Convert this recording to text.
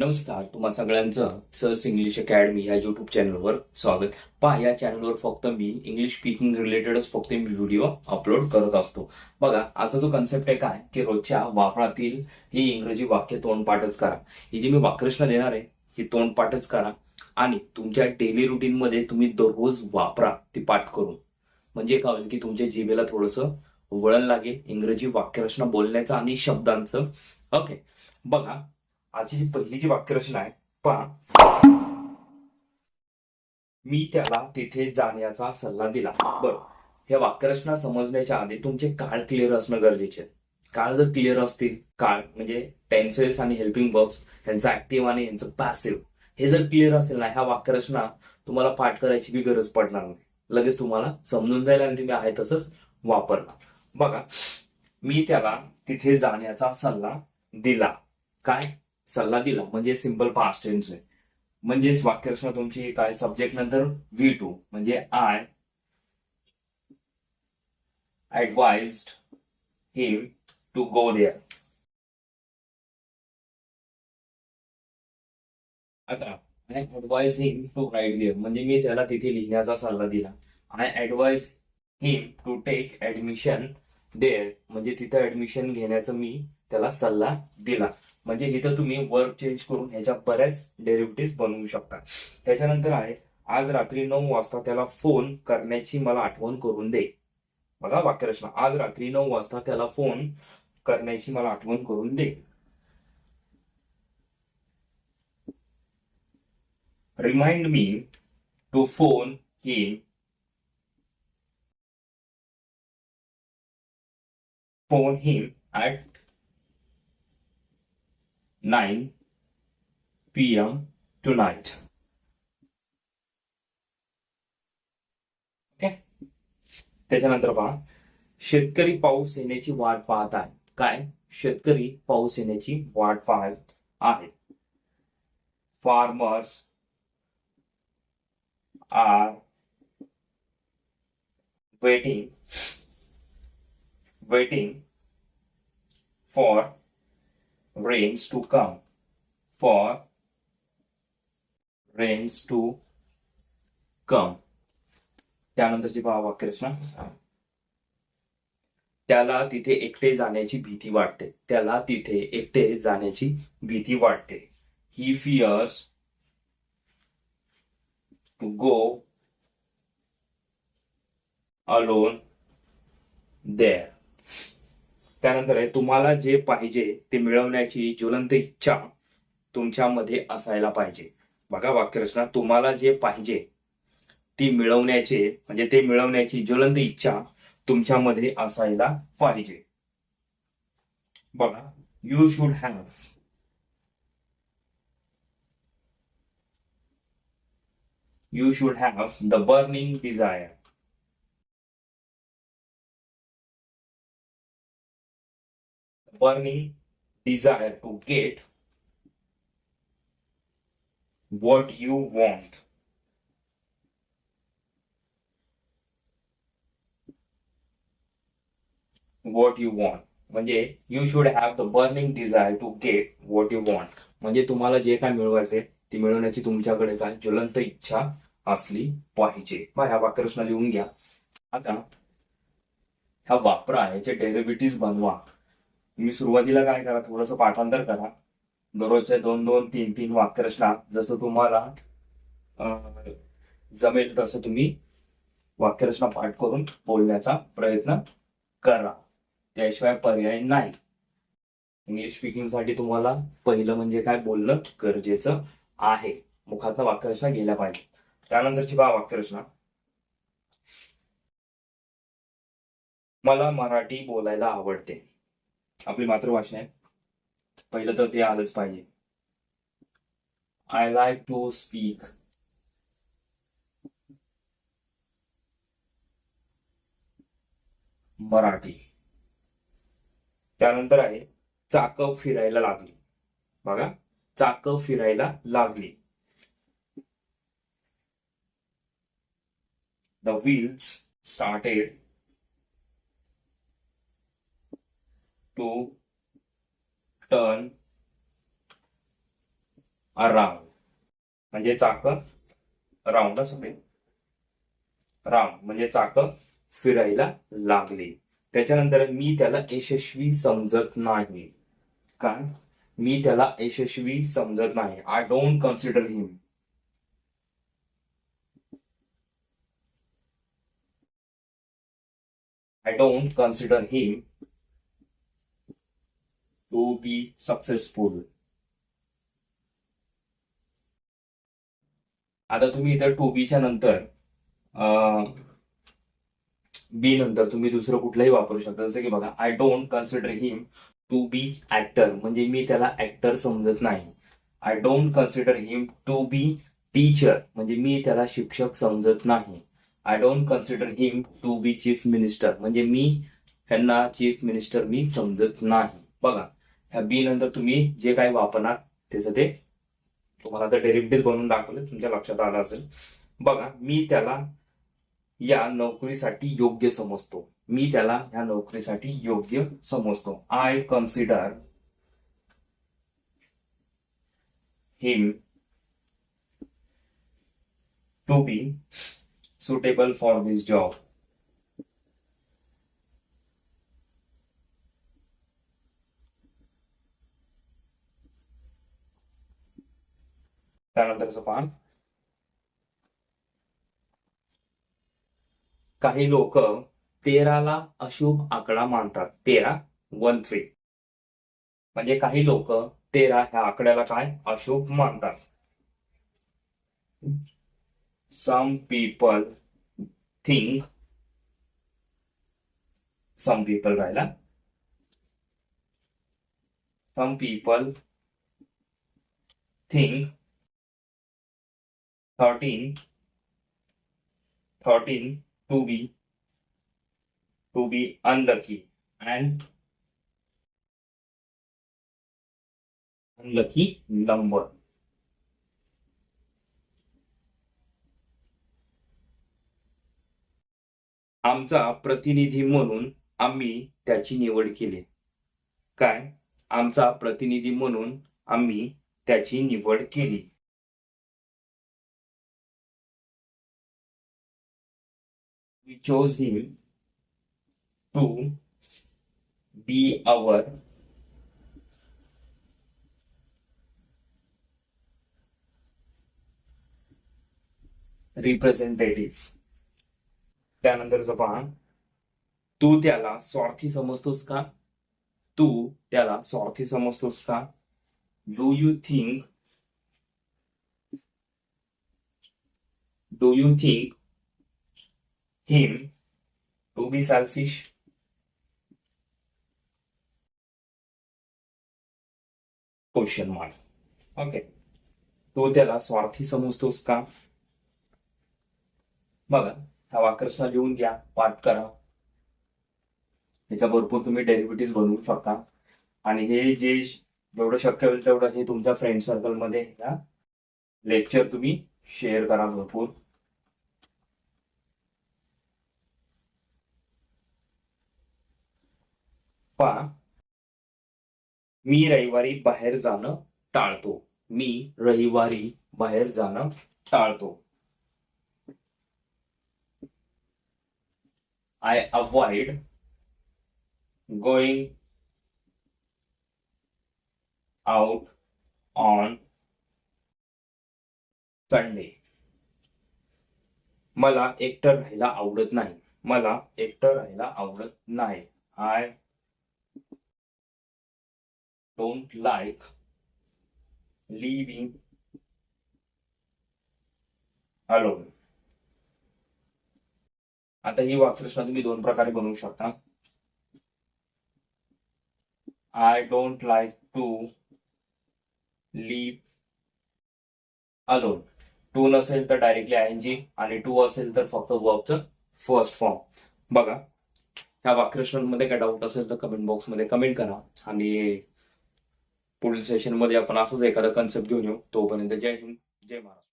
नमस्कार तुम्हा सगळ्यांचं सर्स इंग्लिश अकॅडमी या युट्यूब चॅनलवर स्वागत. पहा या चॅनलवर फक्त मी इंग्लिश स्पीकिंग रिलेटेडच फक्त मी व्हिडिओ अपलोड करत असतो. बघा आजचा जो कन्सेप्ट आहे काय? की रोजच्या वापरातील ही इंग्रजी वाक्य तोंडपाठच करा. ही जी मी वाक्यरचना देणार आहे ही तोंडपाठच करा. आणि तुमच्या डेली रुटीन मध्ये तुम्ही दररोज वापरा ती पाठ करून. म्हणजे काय होईल की तुमच्या जिभेला थोडंसं वळण लागेल इंग्रजी वाक्यरचना बोलण्याचं आणि शब्दांचं. ओके बघा आजची जी पहिली जी वाक्यरचना आहे पहा. मी त्याला तिथे जाण्याचा सल्ला दिला. बर. ह्या वाक्यरचना समजण्याच्या आधी तुमचे काळ क्लिअर असणं गरजेचे. काळ जर क्लिअर असतील काळ म्हणजे टेन्सेस आणि हेल्पिंग वर्ब्स यांचा ऍक्टिव्ह आणि यांचं पॅसिव्ह हे जर क्लिअर असेल ना ह्या वाक्यरचना तुम्हाला पाठ करायची बी गरज पडणार नाही. लगेच तुम्हाला समजून जाईल आणि तुम्ही आहे तसंच वापरणार. बघा मी त्याला तिथे जाण्याचा सल्ला दिला. काय? सल्ला दिला. म्हणजे सिंपल पास्ट टेन्स आहे. म्हणजेच वाक्यरचना तुमची काय सब्जेक्ट नंतर व्ही टू म्हणजे I advise him to go there आता I advise him to write there म्हणजे मी त्याला तिथे लिहिण्याचा सल्ला दिला. I advise him to take admission there म्हणजे तिथे ऍडमिशन घेण्याचा मी त्याला सल्ला दिला. म्हणजे इथं तुम्ही वर्क चेंज करून ह्याच्या बऱ्याच डेरिव्हेटिव्ह बनवू शकता. त्याच्यानंतर आहे आज रात्री नऊ वाजता त्याला फोन करण्याची मला आठवण करून दे. बघा वाक्यरचना. आज रात्री नऊ वाजता त्याला फोन करण्याची मला आठवण करून दे. Remind me to phone him phone him at 9 p.m. tonight. Okay त्याच्यानंतर पहा शेतकरी पाऊस येण्याची वाट पाहत आहे काय शेतकरी पाऊस येण्याची वाट पाहत आहे farmers are waiting waiting for rains to come. For rains to come. त्यानंतरची पहा वाक्यरचना त्याला तिथे एकटे जाण्याची भीती वाटते. त्याला तिथे एकटे जाण्याची भीती वाटते. He fears to go alone there त्यानंतर आहे तुम्हाला जे पाहिजे ते मिळवण्याची ज्वलंत इच्छा तुमच्यामध्ये असायला पाहिजे. बघा वाक्यरचना तुम्हाला जे पाहिजे ती मिळवण्याचे म्हणजे ते मिळवण्याची ज्वलंत इच्छा तुमच्यामध्ये असायला पाहिजे. बघा you should have you should have the burning desire company desire to get what you want. What you want. म्हणजे you should have the burning desire to get what you want म्हणजे तुम्हाला जे काय मिळवायचे ते मिळवण्याची तुमच्याकडे काय ज्वलंत इच्छा असली पाहिजे. मग ह्या वाक्यरचना लिहून घ्या. आता ह्या वापरा ह्याचे डेरिव्हेटिव्ह बनवा. तुम्ही सुरुवातीला काय करा थोडंसं पाठांतर करा. दररोजच्या दोन दोन तीन तीन वाक्यरचना जसं तुम्हाला जमेल तसं तुम्ही वाक्यरचना पाठ करून बोलण्याचा प्रयत्न करा. त्याशिवाय पर्याय नाही. इंग्लिश स्पीकिंगसाठी तुम्हाला पहिलं म्हणजे काय बोलणं गरजेचं आहे. मुखातनं वाक्यरचना गेल्या पाहिजे त्यानंतरची बा वाक्यरचना मला मराठी बोलायला आवडते. आपली मातृभाषा आहे. पहिलं तर ते आलंच पाहिजे. I like to speak Marathi. त्यानंतर आहे चाक फिरायला लागली. बघा चाक फिरायला लागली. The wheels started to turn around. म्हणजे चाक राऊंड सगळे राऊंड म्हणजे चाक फिरायला लागले. त्याच्यानंतर मी त्याला यशस्वी समजत नाही. काय मी त्याला यशस्वी समजत नाही. I don't consider him I don't consider him to be successful आता तुम्ही इथं टू बीच्या नंतर बी नंतर तुम्ही दुसरं कुठलंही वापरू शकता. जसं की बघा I don't consider him to be actor म्हणजे मी त्याला ऍक्टर समजत नाही. I don't consider him to be teacher म्हणजे मी त्याला शिक्षक समजत नाही. I don't consider him to be chief minister म्हणजे मी ह्यांना चीफ मिनिस्टर मी समजत नाही. बघा बी नंतर तुम्ही जे काही वापरणार त्याचं ते तुम्हाला आता डेरिव्हेटिव्ह बनवून दाखवले तुमच्या लक्षात आलं असेल. बघा मी त्याला या नोकरीसाठी योग्य समजतो. मी त्याला या नोकरीसाठी योग्य समजतो. I consider him to be suitable for this job त्यानंतरचं पान. काही लोक तेराला अशुभ आकडा मानतात. तेरा वन थ्री म्हणजे काही लोक तेरा ह्या आकड्याला काय? अशुभ मानतात. Some people think some people राहिला. Some people think thirteen thirteen to be to be unlucky and unlucky number. आमचा प्रतिनिधी म्हणून आम्ही त्याची निवड केली. काय? आमचा प्रतिनिधी म्हणून आम्ही त्याची निवड केली. We chose him to be our representative त्यानंतरचं पहा तू त्याला स्वार्थी समजतोस का? तू त्याला स्वार्थी समजतोस का? Do you think do you think him to be selfish? Question mark okay तू त्याला स्वार्थी समजतोस का? बघा हा वाकर्षणा लिहून घ्या पाठ करा. याच्या भरपूर तुम्ही डेरिव्हेटिव्ह बनवू शकता. आणि हे जे जेवढं शक्य होईल तेवढं हे तुमच्या फ्रेंड सर्कलमध्ये या लेक्चर तुम्ही शेअर करा भरपूर. पहा मी रविवारी बाहेर जाणं टाळतो. मी रविवारी बाहेर जाणं टाळतो. I avoid going out on Sunday मला एकटं राहायला आवडत नाही. मला एकटं राहायला आवडत नाही. I don't like living alone. आता ही वाक्यरचना तुम्ही दोन प्रकारे बनवू शकता. I don't like to live alone to नसेल तर डायरेक्टली आय एन जी आणि टू असेल तर फक्त वर्बचं फर्स्ट फॉर्म बघा ह्या वाक्यरचनांमध्ये काय डाऊट असेल तर कमेंट बॉक्समध्ये कमेंट करा आणि पुढील सेशनमध्ये आपण असंच एखादा कन्सेप्ट घेऊन येऊ. तोपर्यंत जय हिंद जय महाराष्ट्र.